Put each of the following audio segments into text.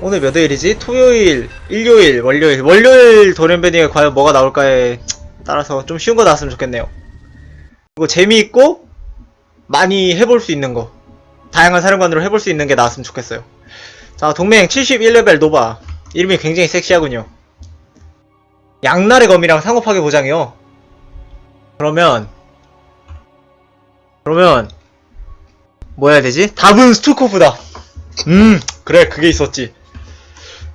오늘 몇 요일이지? 토요일, 일요일, 월요일. 월요일 돌연변이가 과연 뭐가 나올까에 따라서 좀 쉬운 거 나왔으면 좋겠네요. 그리고 재미있고 많이 해볼 수 있는 거. 다양한 사령관으로 해볼 수 있는 게 나왔으면 좋겠어요. 자, 동맹 71레벨 노바. 이름이 굉장히 섹시하군요. 양날의 검이랑 상호파괴 보장이요. 그러면 그러면 뭐 해야 되지? 답은 스투코프다. 음, 그래, 그게 있었지.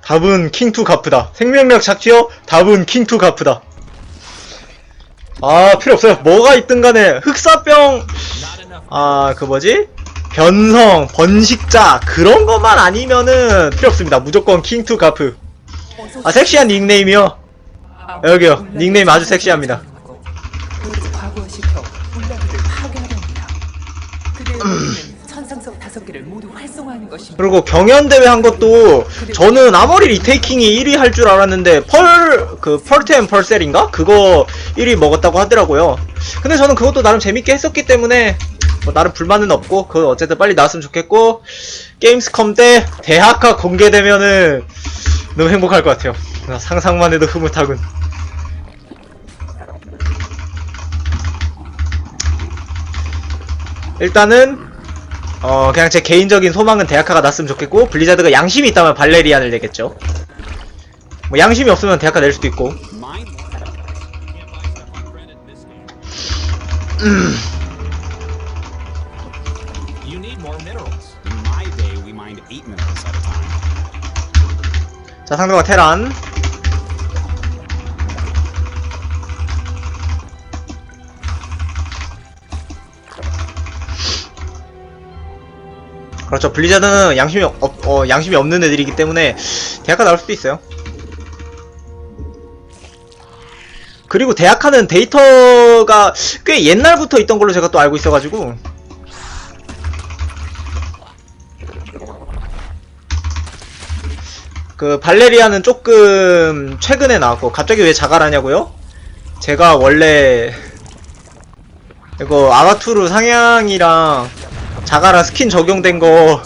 답은 킹투 가프다. 생명력 작티어 답은 킹투 가프다. 아, 필요 없어요. 뭐가 있든 간에 흑사병, 아, 그 뭐지? 변성, 번식자, 그런 것만 아니면은 필요 없습니다. 무조건 킹투 가프. 아, 섹시한 닉네임이요. 여기요. 닉네임 아주 섹시합니다. 모 두 활성화하는 것입니다. 그리고 경연대회 한 것도 저는 아머리 리테이킹이 1위 할 줄 알았는데 펄, 그 펄템 펄셀인가? 그거 1위 먹었다고 하더라고요. 근데 저는 그것도 나름 재밌게 했었기 때문에 뭐 나름 불만은 없고 그거 어쨌든 빨리 나왔으면 좋겠고 게임스컴 때 대학가 공개되면은 너무 행복할 것 같아요. 상상만 해도 흐뭇하군. 일단은 어 그냥 제 개인적인 소망은 대학가가 났으면 좋겠고 블리자드가 양심이 있다면 발레리안을 내겠죠. 뭐 양심이 없으면 대학가 낼 수도 있고. Time. 자 상대방 테란 그렇죠. 블리자드는 양심이 없, 어, 양심이 없는 애들이기 때문에 대학가 나올 수도 있어요. 그리고 대학하는 데이터가 꽤 옛날부터 있던 걸로 제가 또 알고 있어가지고. 그 발레리아는 조금 최근에 나왔고 갑자기 왜 자갈하냐고요? 제가 원래 이거 아가투르 상향이랑 자가라 스킨 적용된 거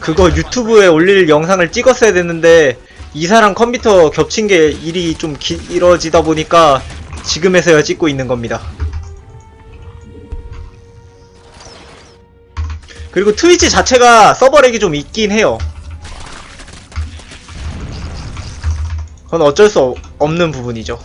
그거 유튜브에 올릴 영상을 찍었어야 됐는데 이사랑 컴퓨터 겹친 게 일이 좀 길어지다 보니까 지금에서야 찍고 있는 겁니다. 그리고 트위치 자체가 서버렉이 좀 있긴 해요. 그건 어쩔 수 없- 없는 부분이죠.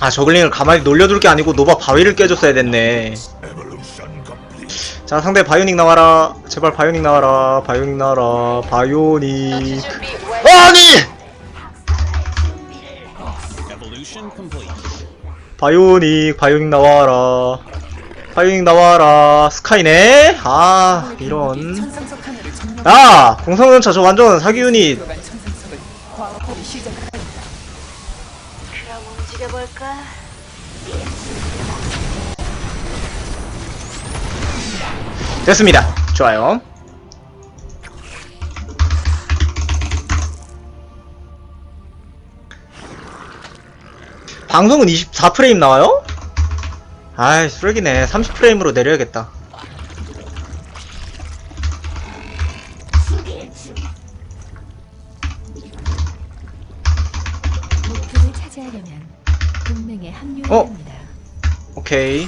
아 저글링을 가만히 놀려둘 게 아니고 노바 바위를 깨줬어야 됐네. 자 상대 바이오닉 나와라. 제발 바이오닉 나와라. 바이오닉 나와라. 바이오닉. 아니! Evolution complete. 바이오닉 바이오닉 나와라. 바이오닉 나와라. 스카이네. 아 이런. 야 공성전차 저 완전 사기 유닛 그럼 움직여볼까? 됐습니다 좋아요 방송은 24프레임 나와요? 아이 쓰레기네 30프레임으로 내려야겠다 목표를 차지하려면 동맹에 합류해야 어? 합니다. 오케이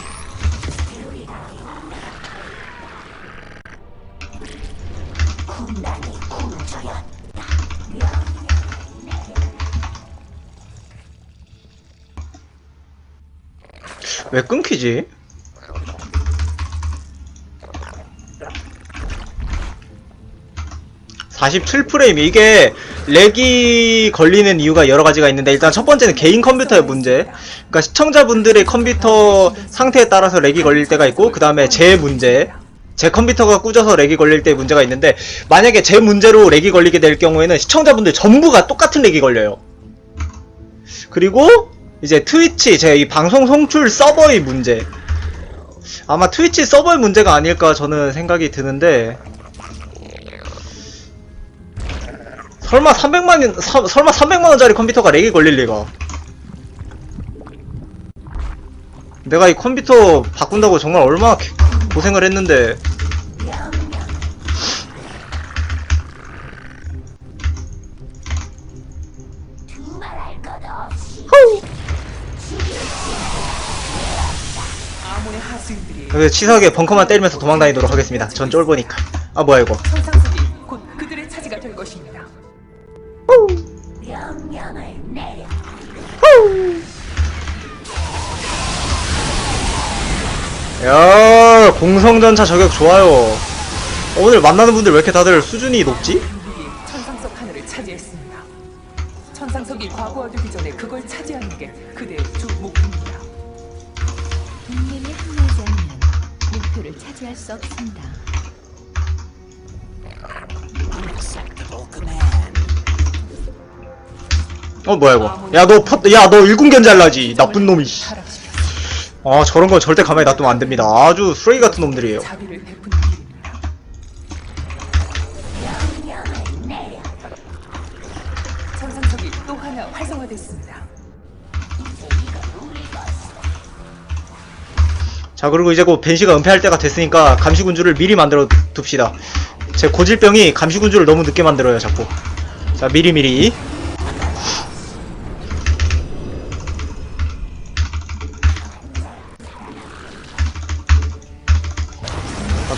왜 끊기지? (47프레임) 이게 렉이 걸리는 이유가 여러 가지가 있는데 일단 첫 번째는 개인 컴퓨터의 문제. 그러니까 시청자분들의 컴퓨터 상태에 따라서 렉이 걸릴 때가 있고 그 다음에 제 문제. 제 컴퓨터가 꾸져서 렉이 걸릴 때 문제가 있는데 만약에 제 문제로 렉이 걸리게 될 경우에는 시청자분들 전부가 똑같은 렉이 걸려요. 그리고 이제 트위치 제 이 방송 송출 서버의 문제. 아마 트위치 서버의 문제가 아닐까 저는 생각이 드는데 설마 300만 서, 설마 300만 원짜리 컴퓨터가 렉이 걸릴 리가? 내가 이 컴퓨터 바꾼다고 정말 얼마나 개- 고생을 했는데. 그래서 치사하게 벙커만 때리면서 도망다니도록 하겠습니다. 전 쫄보니까. 아 뭐야 이거 야 공성전차 저격 좋아요 오늘 만나는 분들 왜 이렇게 다들 수준이 높지? 천상석 하나를 차지했습니다. 천상석이 과부하되기 전에 그걸 차지하는 게 그대의 주 목표입니다. 동맹에 합류하지 않으면 목표를 차지할 수 없습니다. 어 뭐야 이거 야너 야너 일군견 잘라지 나쁜 놈이 씨. 아 저런 건 절대 가만히 놔두면 안 됩니다. 아주 쓰레기 같은 놈들이에요. 자 그리고 이제 곧 벤시가 은폐할 때가 됐으니까 감시군주를 미리 만들어 둡시다. 제 고질병이 감시군주를 너무 늦게 만들어요 자꾸. 자 미리미리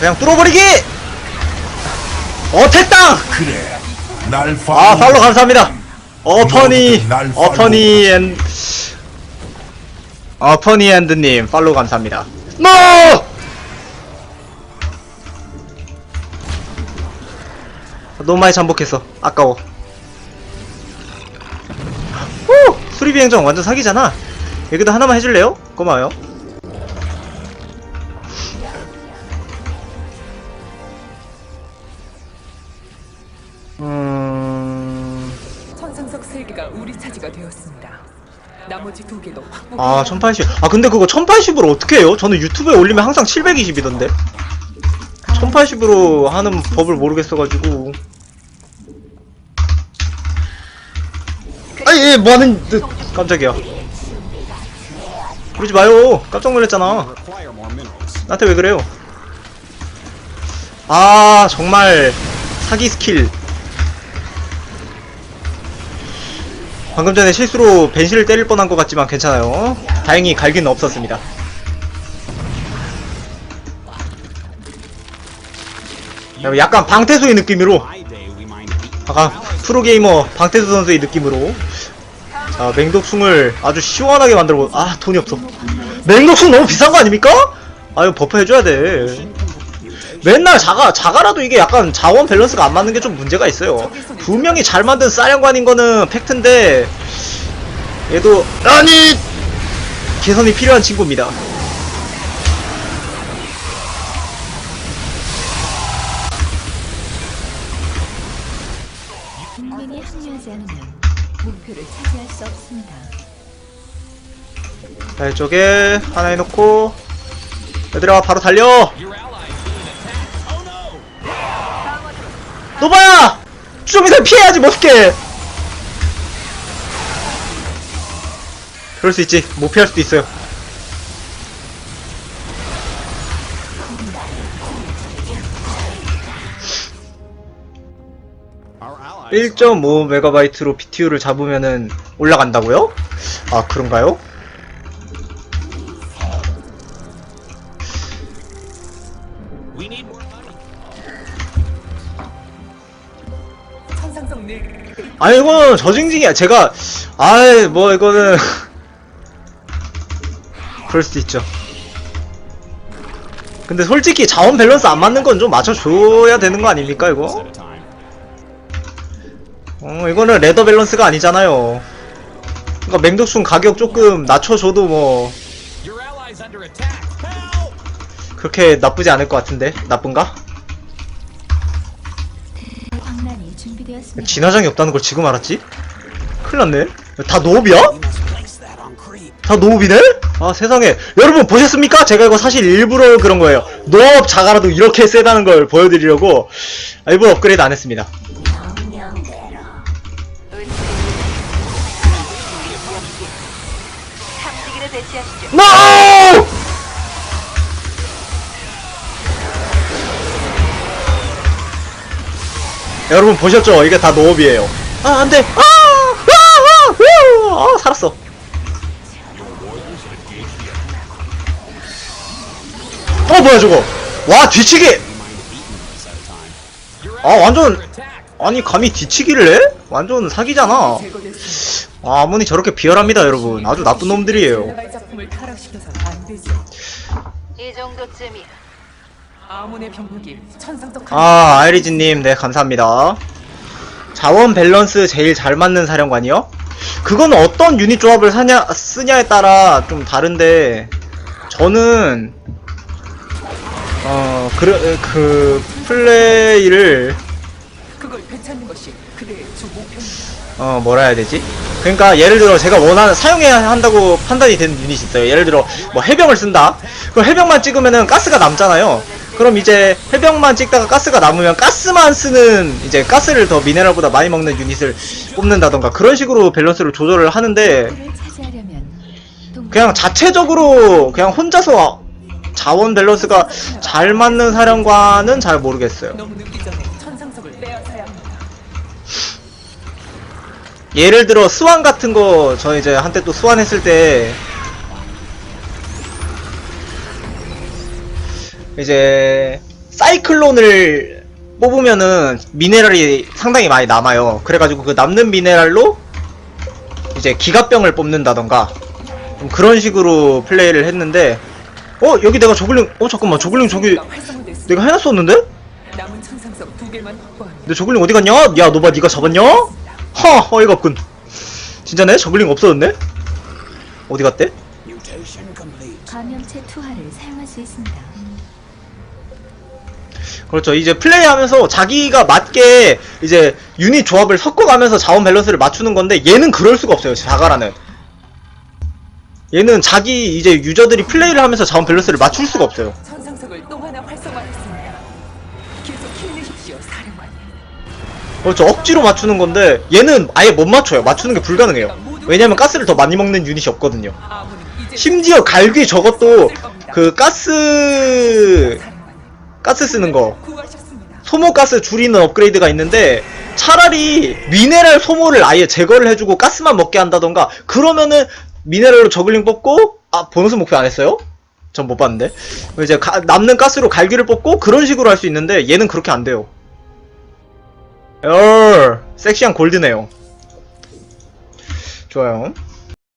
그냥 뚫어버리기! 어 됐다! 그래. 날아 팔로 감사합니다 어퍼니 날. 어퍼니 앤 어퍼니 앤드님 팔로우 감사합니다 노! 너무 많이 잠복했어 아까워 오! 수리비 행정 완전 사기잖아 여기도 하나만 해줄래요? 고마워요 세 개가 우리 차지가 되었습니다. 나머지 두 개도 확보. 아 1080. 아 근데 그거 1080으로 어떻게 해요? 저는 유튜브에 올리면 항상 720이던데. 1080으로 하는 법을 모르겠어가지고. 아니 예, 뭐하는 듯 깜짝이야. 그러지 마요. 깜짝 놀랐잖아. 나한테 왜 그래요? 아 정말 사기 스킬. 방금 전에 실수로 벤시를 때릴 뻔한 것 같지만 괜찮아요. 다행히 갈기는 없었습니다. 야, 약간 방태수의 느낌으로. 아까 프로게이머 방태수 선수의 느낌으로 자 맹독충을 아주 시원하게 만들어 아 돈이 없어 맹독충 너무 비싼 거 아닙니까? 아유 버프 해줘야 돼 맨날 자가 자가라도 이게 약간 자원 밸런스가 안 맞는 게 좀 문제가 있어요. 분명히 잘 만든 사령관인 거는 팩트인데 얘도 아니! 개선이 필요한 친구입니다. 동맹에 합류하지 않으면 목표를 차지할 수 없습니다. 자 이쪽에 하나 해놓고 얘들아 바로 달려 노바야! 주정미사일 피해야지 멋있게! 그럴 수 있지 못 피할 수도 있어요 Our allies. 1.5MB로 BTU를 잡으면은 올라간다고요? 아 그런가요? 아니 이거는 저징징이야 제가 아이 뭐 이거는 그럴 수도 있죠 근데 솔직히 자원 밸런스 안 맞는 건 좀 맞춰줘야 되는 거 아닙니까 이거? 어, 이거는 레더 밸런스가 아니잖아요. 그러니까 맹독충 가격 조금 낮춰줘도 뭐! 그렇게 나쁘지 않을 것 같은데 나쁜가? 광란이 준비되었습니다. 진화장이 없다는 걸 지금 알았지? 큰일 났네. 다 노업이야? 다 노업이네? 아 세상에 여러분 보셨습니까? 제가 이거 사실 일부러 그런 거예요 노업 자가라도 이렇게 세다는 걸 보여드리려고 일부러 업그레이드 안 했습니다. NO! 여러분 보셨죠? 이게 다 노업이에요 아 안돼 아! 아! 아! 우! 아 살았어 어 뭐야 저거 와 뒤치기 아 완전 아니 감히 뒤치기를 해? 완전 사기잖아. 아 아무니 저렇게 비열합니다 여러분 아주 나쁜 놈들이에요. 이 정도쯤이야. 아몬의 병력이 천상석 아 아이리즈님 네 감사합니다 자원 밸런스 제일 잘 맞는 사령관이요? 그건 어떤 유닛 조합을 사냐, 쓰냐에 따라 좀 다른데 저는 어, 그, 그 플레이를. 어 뭐라 해야 되지? 그러니까 예를 들어 제가 원하는 사용해야 한다고 판단이 되는 유닛이 있어요. 예를 들어 뭐 해병을 쓴다. 그럼 해병만 찍으면은 가스가 남잖아요. 그럼 이제 해병만 찍다가 가스가 남으면 가스만 쓰는 이제 가스를 더 미네랄보다 많이 먹는 유닛을 뽑는다던가 그런 식으로 밸런스를 조절을 하는데 그냥 자체적으로 그냥 혼자서 자원 밸런스가 잘 맞는 사령관은 잘 모르겠어요. 예를 들어 스완 같은 거 저 이제 한때 또 스완 했을 때 이제 사이클론을 뽑으면은 미네랄이 상당히 많이 남아요. 그래가지고 그 남는 미네랄로 이제 기갑병을 뽑는다던가 좀 그런 식으로 플레이를 했는데 어 여기 내가 저글링 어 잠깐만 저글링 저기. 내가 해놨었는데? 내 저글링 어디 갔냐? 야, 너봐, 니가 잡았냐? 허, 어이가 없군. 진짜네? 저글링 없어졌네? 어디 갔대? 감염체 투하를 사용할 수 있습니다. 그렇죠. 이제 플레이하면서 자기가 맞게 이제 유닛 조합을 섞어가면서 자원 밸런스를 맞추는 건데 얘는 그럴 수가 없어요. 자가라는. 얘는 자기 이제 유저들이 플레이를 하면서 자원 밸런스를 맞출 수가 없어요. 천상석을 또 하나 활성화했습니다. 계속 힘내십시오, 사령관님. 그렇죠. 억지로 맞추는 건데 얘는 아예 못 맞춰요. 맞추는 게 불가능해요. 왜냐면 가스를 더 많이 먹는 유닛이 없거든요. 심지어 갈귀 저것도 그 가스. 가스 쓰는 거 구하셨습니다. 소모 가스 줄이는 업그레이드가 있는데 차라리 미네랄 소모를 아예 제거를 해주고 가스만 먹게 한다던가 그러면은 미네랄로 저글링 뽑고 아 보너스 목표 안 했어요? 전 못 봤는데 이제 가- 남는 가스로 갈기를 뽑고 그런 식으로 할 수 있는데 얘는 그렇게 안 돼요. 열 섹시한 골드네요. 좋아요.